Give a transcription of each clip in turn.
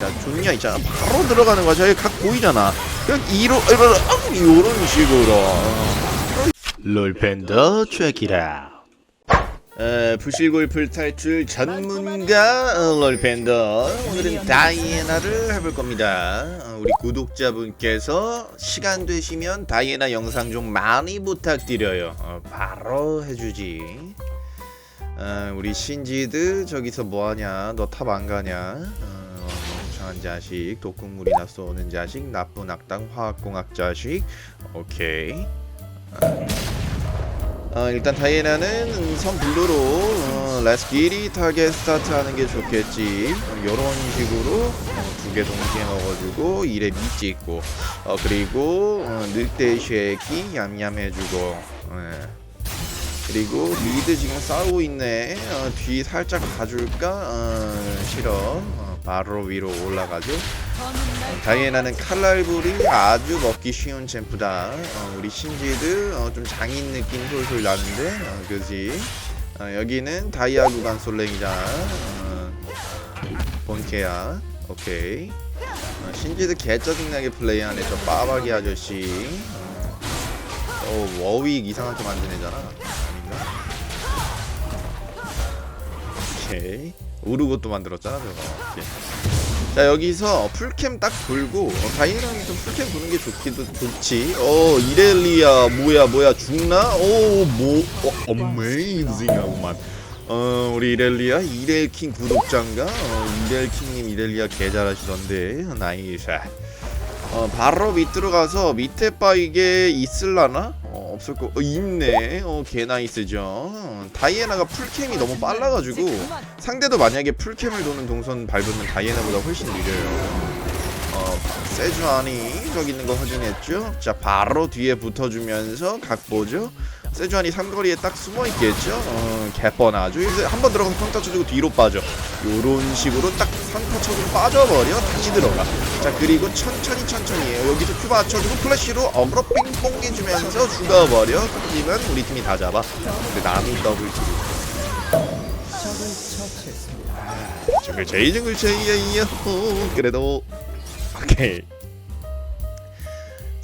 자, 좋냐 있잖아. 바로 들어가는 거야. 저기 각 보이잖아. 그냥 이로 이런 이런 식으로. 롤팬더 트랙이라. 에, 부실 골프 탈출 전문가 어, 롤팬더 오늘은 다이애나를 해볼 겁니다. 어, 우리 구독자분께서 시간 되시면 다이애나 영상 좀 많이 부탁드려요. 어, 바로 해주지. 어, 우리 신지드 저기서 뭐하냐? 너 탑 안 가냐? 어, 멍청한 자식, 독극물이나 쏘는 자식, 나쁜 악당, 화학공학 자식. 오케이. 어, 일단 다이애나는 선 블루로 어, 레스 기리 타겟 스타트 하는 게 좋겠지 어, 이런 식으로 어, 두개 동시에 넣어가지고 1에 미 찍고 어, 그리고 어, 늑대 쉐키 얌얌 해주고 예. 그리고 미드 지금 싸우고 있네 어, 뒤 살짝 가줄까? 어, 싫어 어, 바로 위로 올라가죠 어, 다이애나는 칼날불이 아주 먹기 쉬운 챔프다. 어, 우리 신지드 어, 좀 장인 느낌 솔솔 나는데, 어, 그지? 어, 여기는 다이아 구간 솔랭이잖아. 어, 본캐야. 오케이. 어, 신지드 개 짜증나게 플레이하네 저 빠박이 아저씨. 어, 어, 워윅 이상하게 만든 애잖아. 아닌가? 오케이. 우르고또 만들었잖아 저거. 오케이. 자 여기서 풀캠 딱 돌고 어, 다이나는 좀 풀캠 도는 게 좋기도 좋지 어 이렐리아 뭐야 뭐야 죽나? 오뭐 어, 어메이징하구만 어 우리 이렐리아 이렐킹 구독자인가? 어 이렐킹님 이렐리아 개 잘하시던데 나이스 어 바로 밑으로 가서 밑에 바이게 있을라나? 어 없을 거 어, 있네 어 개 나이스죠 어, 다이애나가 풀캠이 너무 빨라가지고 상대도 만약에 풀캠을 도는 동선 밟으면 다이애나보다 훨씬 느려요. 어, 세주안이 저기 있는 거 확인했죠? 자, 바로 뒤에 붙어주면서 각 보죠? 세주안이 삼거리에 딱 숨어 있겠죠? 어, 개뻔하죠? 이제 한 번 들어가서 평타 쳐주고 뒤로 빠져. 요런 식으로 딱 상타 쳐주고 빠져버려. 다시 들어가. 자, 그리고 천천히 천천히 해요. 여기서 큐 맞춰주고 플래시로 어그로 삥뽕 해주면서 죽어버려. 그러면 우리 팀이 다 잡아. 근데 남이 더블 정글 제이 정글 제이야 호 그래도 오케이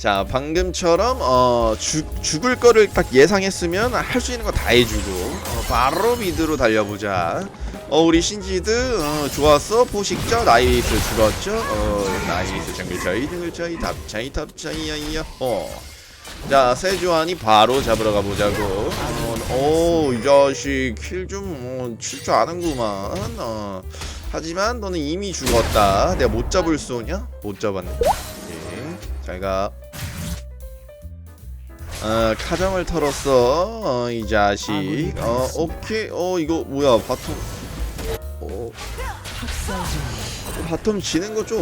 자 방금처럼 어 죽, 죽을 거를 딱 예상했으면 할 수 있는 거 다 해주고 어, 바로 미드로 달려보자 어 우리 신지드 어, 좋았어 포식자 나이스 죽었죠 어 나이스 정글 제이 정글 제이 탑차이 탑차이 야 이야 호자 세주안이 바로 잡으러 가보자고 어, 오이 자식 킬좀칠 줄 아는구만 어. 하지만 너는 이미 죽었다. 내가 못 잡을 쏘냐? 못 잡았네. 오케이. 잘가. 어, 카정을 털었어. 어, 이 자식. 어, 오케이. 어, 이거 뭐야? 바텀. 어, 바텀 지는 거 좀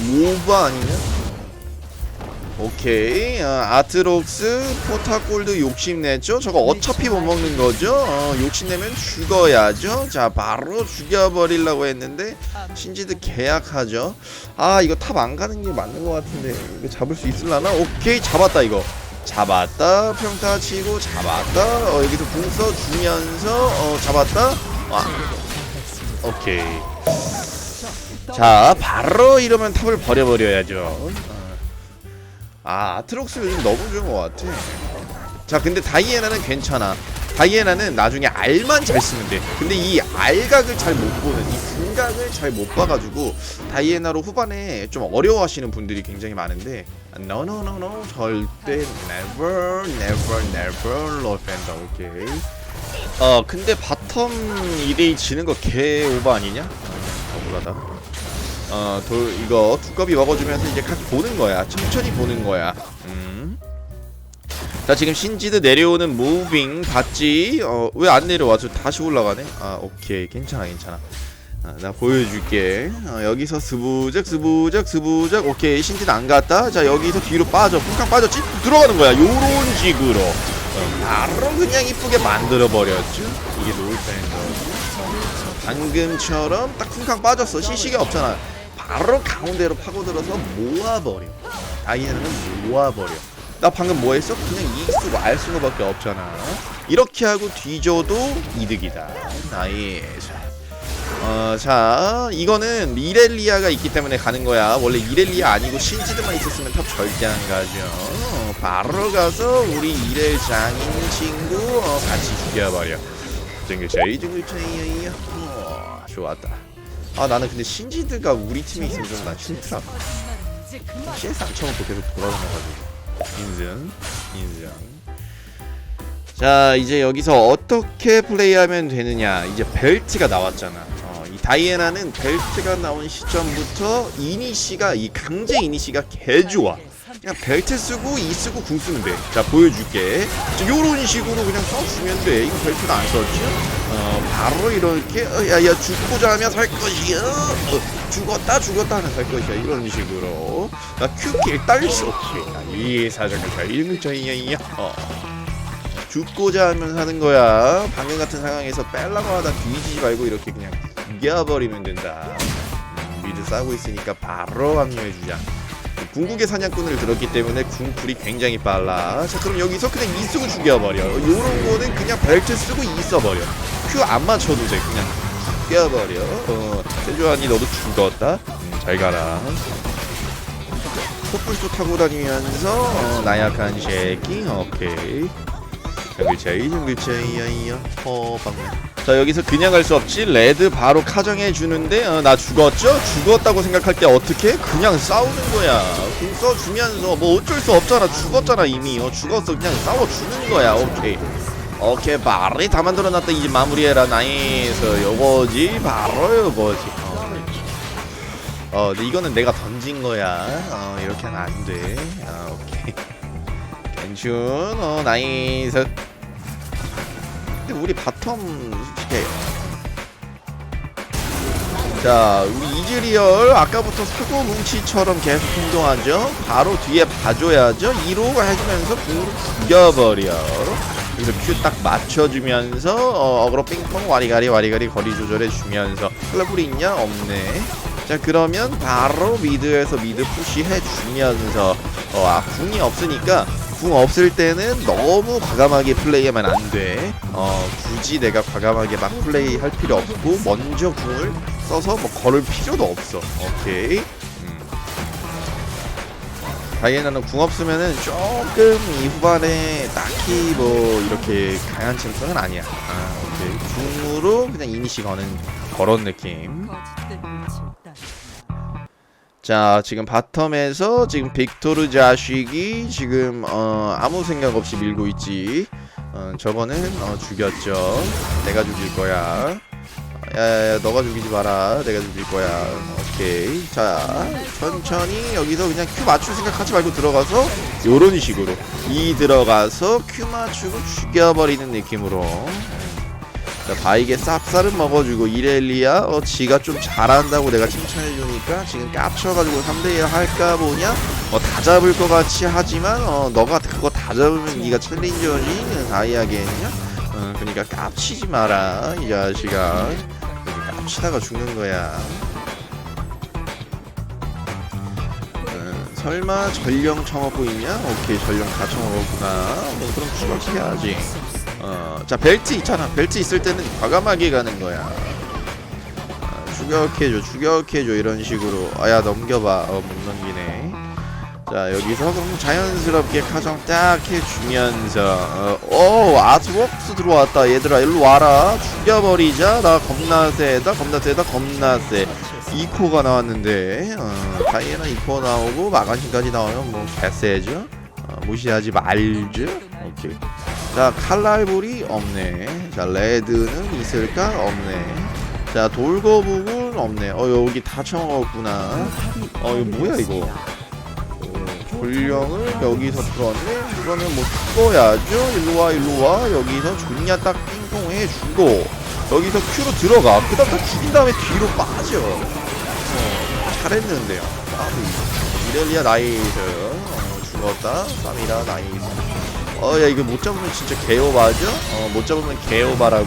오바 아니냐? 오케이 어, 아트록스 포타골드 욕심냈죠 저거 어차피 못 먹는 거죠 어, 욕심내면 죽어야죠 자 바로 죽여버리려고 했는데 신지드 계약하죠 아 이거 탑 안 가는 게 맞는 것 같은데 이거 잡을 수 있을라나 오케이 잡았다 이거 잡았다. 평타 치고 잡았다. 어, 여기서 궁 써주면서 어, 잡았다. 아, 오케이. 자 바로 이러면 탑을 버려버려야죠. 아 아트록스 요즘 너무 좋은 것 같아. 자 근데 다이애나는 괜찮아. 다이애나는 나중에 알만 잘 쓰면 돼. 근데 이 알각을 잘 못 보는 이 궁각을 잘 못 봐가지고 다이애나로 후반에 좀 어려워하시는 분들이 굉장히 많은데 no no no no 절대 never never never 로펜더 오케이 어 근데 바텀 2대2 지는 거 개 오버 아니냐? 어, 억울하다 어, 돌 이거 두꺼비 먹어주면서 이제 각 보는 거야. 천천히 보는 거야. 음. 자 지금 신지드 내려오는 무빙 봤지? 어, 왜 안 내려와? 저 다시 올라가네. 아 오케이 괜찮아 괜찮아. 아, 나 보여줄게. 어, 여기서 스부적 스부적 스부적 오케이 신지드 안 갔다. 자 여기서 뒤로 빠져. 쿵쾅 빠졌지? 들어가는 거야. 요런 식으로. 어, 바로 그냥 이쁘게 만들어 버렸죠. 이게 롤펜더. 방금처럼 딱 쿵쾅 빠졌어. 시식이 없잖아. 바로 가운데로 파고들어서 모아버려. 다이애나는 모아버려. 나 방금 뭐 했어? 그냥 이 쓰고 알 쓰는 거밖에 없잖아. 이렇게 하고 뒤져도 이득이다. 나이스. 어, 자, 이거는 이렐리아가 있기 때문에 가는 거야. 원래 이렐리아 아니고 신지드만 있었으면 탑 절대 안 가죠. 어, 바로 가서 우리 이렐 장인 친구 어, 같이 죽여버려. 징글차이 징글차이 어, 좋았다. 아 나는 근데 신지드가 우리 팀에 있으면 좀난 싫더라. CS 안 쳐먹고 계속 돌아다녀가지고. 인증, 인증. 자 이제 여기서 어떻게 플레이하면 되느냐 이제 벨트가 나왔잖아 다이애나는 벨트가 나온 시점부터 이니시가 이 강제 이니시가 개 좋아. 그냥 벨트 쓰고 이 쓰고 궁 쓰면 돼 자 보여줄게. 자, 요런 식으로 그냥 써주면 돼. 이거 벨트도 안 썼지? 어 바로 이렇게 어, 야야 죽고자 하면 살 것이야. 어, 죽었다 죽었다 하면 살 것이야. 이런 식으로. 나 큐킬 딸수 없게 이 사정을 잘 읽는 저이야. 어. 죽고자 하면 하는 거야. 방금 같은 상황에서 빼려고 하다 뒤지지 말고 이렇게 그냥 이겨버리면 된다. 음, 미드 싸고 있으니까 바로 합류해주자. 궁극의 사냥꾼을 들었기 때문에 궁풀이 굉장히 빨라. 자 그럼 여기서 그냥 이 쓰고 죽여버려. 요런 거는 그냥 벨트 쓰고 이 써버려. 큐 안 맞춰도 돼. 그냥 죽여버려. 어, 세조아니 너도 죽었다. 음, 잘 가라. 촛불도 타고 다니면서 어, 나약한 새끼. 오케이. 정글차이 정글차이야이야? 허방 자 여기서 그냥 갈 수 없지. 레드 바로 카정해 주는데 어, 나 죽었죠? 죽었다고 생각할 때 어떻게? 그냥 싸우는 거야. 궁 써주면서 뭐 어쩔 수 없잖아. 죽었잖아 이미. 어 죽었어 그냥 싸워 주는 거야. 오케이. 오케이 바로 다 만들어놨다. 이제 마무리해라. 나이스. 요거지. 바로 요거지. 어. 어 근데 이거는 내가 던진 거야. 어 이렇게 하면 안 돼. 아 오케이 괜춘 어 나이스 근데 우리 바텀 솔직히. 자 우리 이즈리얼 아까부터 사고 뭉치처럼 계속 행동하죠. 바로 뒤에 봐줘야죠. 2로 해주면서 궁으로 죽여버려. 그래서 큐 딱 맞춰주면서 어, 어그로 핑퐁 와리가리 와리가리 거리 조절해주면서. 클라불이 있냐? 없네. 자 그러면 바로 미드에서 미드 푸시 해주면서 어, 아 궁이 없으니까 궁 없을 때는 너무 과감하게 플레이하면 안 돼. 어, 굳이 내가 과감하게 막 플레이 할 필요 없고, 먼저 궁을 써서 뭐 걸을 필요도 없어. 오케이. 음. 다이애나는 궁 없으면은 조금 이 후반에 딱히 뭐 이렇게 강한 챔성은 아니야. 아, 오케이. 궁으로 그냥 이니시 거는 그런 느낌. 자 지금 바텀에서 지금 빅토르 자식이 지금 어, 아무 생각 없이 밀고 있지. 어, 저거는 어, 죽였죠. 내가 죽일 거야. 야야야 너가 죽이지 마라. 내가 죽일 거야. 오케이. 자 천천히 여기서 그냥 큐 맞출 생각 하지 말고 들어가서 요런 식으로 이 들어가서 큐 맞추고 죽여버리는 느낌으로 자, 바이게 쌉쌀은 먹어주고 이렐리아 어, 지가 좀 잘한다고 내가 칭찬해주니까 지금 깝쳐가지고 3대1 할까 보냐? 어, 다 잡을 것 같이 하지만 어, 너가 그거 다 잡으면 네가 챌린저지 다이아겠냐 어, 그러니까 깝치지 마라 이 자식아. 이렇게 깝치다가 죽는 거야. 어, 설마 전령 처먹고 있냐? 오케이 전령 다 처먹었구나. 뭐 그럼 추격해야지 어, 자 벨트 있잖아. 벨트 있을 때는 과감하게 가는 거야. 어, 추격해줘, 추격해줘 이런 식으로. 아야 넘겨봐. 어, 못 넘기네. 자 여기서 그럼 자연스럽게 카정 딱 해주면서 어, 오 아트웍스 들어왔다 얘들아 일로 와라 죽여버리자 나 겁나 세다 겁나 세다 겁나 세 2코가 나왔는데 어, 다이애나 2코 나오고 마간신까지 나오면 뭐 개세죠 어, 무시하지 말죠 오케이 자 칼날볼이 없네. 자 레드는 있을까? 없네. 자 돌거북은 없네. 어 여기 다 쳐먹었구나. 어 이거 뭐야 이거? 어, 전령을 여기서 풀었네. 이거는 뭐 죽어야죠. 일로와 일로와. 여기서 존냐 딱 띵동 해 주고 여기서 Q로 들어가. 그 다음 다 죽인 다음에 뒤로 빠져. 어, 잘했는데요. 아, 이렐리아 나이스. 어, 죽었다. 쌈이라 나이스 어 야 이거 못 잡으면 진짜 개오바죠? 어 못 잡으면 개오바라고.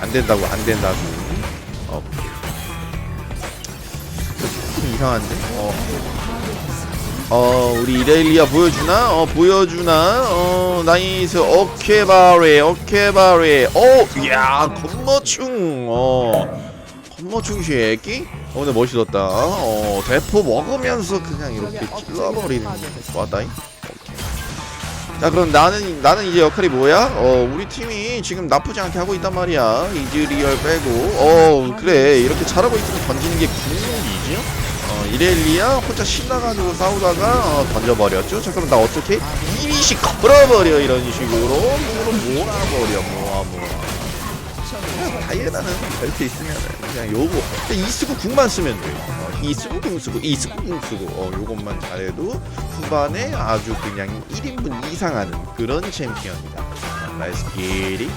안 된다고 안 된다고. 어. 좀 이상한데? 어. 어 우리 이레일리아 보여주나? 어 보여주나? 어 나이스. 오케바레 오케바레. 어 이야 건머충. 어. 뭐 중시애기? 오늘 멋있었다. 어 대포 먹으면서 그냥 이렇게 찔러버리는 와다이 자 그럼 나는 나는 이제 역할이 뭐야? 어 우리 팀이 지금 나쁘지 않게 하고 있단 말이야. 이즈리얼 빼고. 어 그래. 이렇게 잘하고 있으면 던지는 게 궁극이지. 어 이렐리아 혼자 신나가지고 싸우다가 어, 던져버렸죠. 자 그럼 나 어떻게? 이미시 걸어버려. 이런 식으로. 몸으로 몰아버려 모아 모아 다이애나는 별게 있으면 그냥 요거 이 쓰고 궁만 쓰면 돼. 어, 이 쓰고 궁 쓰고 이 쓰고 궁 쓰고 어 요것만 잘해도 후반에 아주 그냥 1인분 이상 하는 그런 챔피언이다. 나이스 길이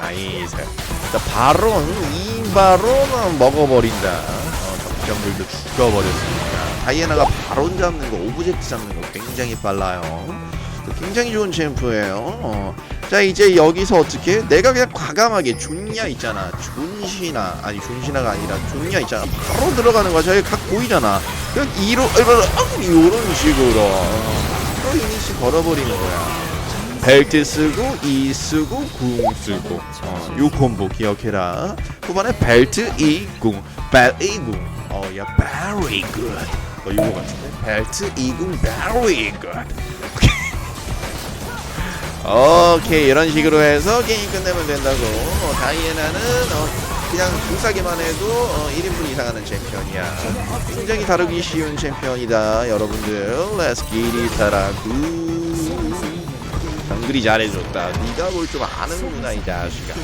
나이스. 자 바론 이 바론 먹어버린다. 어, 적정들도 죽여버렸습니다. 다이애나가 바론 잡는 거 오브젝트 잡는 거 굉장히 빨라요. 굉장히 좋은 챔프예요. 어. 자 이제 여기서 어떻게? 내가 그냥 과감하게 존야 있잖아. 존시나 아니 존시나가 아니라 존야 있잖아. 바로 들어가는 거야. 저기 각 보이잖아. 그냥 이로 이런 식으로. 어, 바로 이니시 걸어버리는 거야. 벨트 쓰고 이 쓰고 궁 쓰고. 어, 요 콤보 기억해라. 후반에 벨트 이궁. 벨이 궁. 어야 very good. 어 이거 같은데? 벨트 이궁 very good 오케이 이런 식으로 해서 게임 끝내면 된다고. 어, 다이애나는 어, 그냥 궁싸기만 해도 어, 1인분 이상 하는 챔피언이야. 굉장히 다루기 쉬운 챔피언이다 여러분들. 렛츠 기리 타라구 정글이 잘해줬다. 네가 뭘 좀 아는구나 이 자식아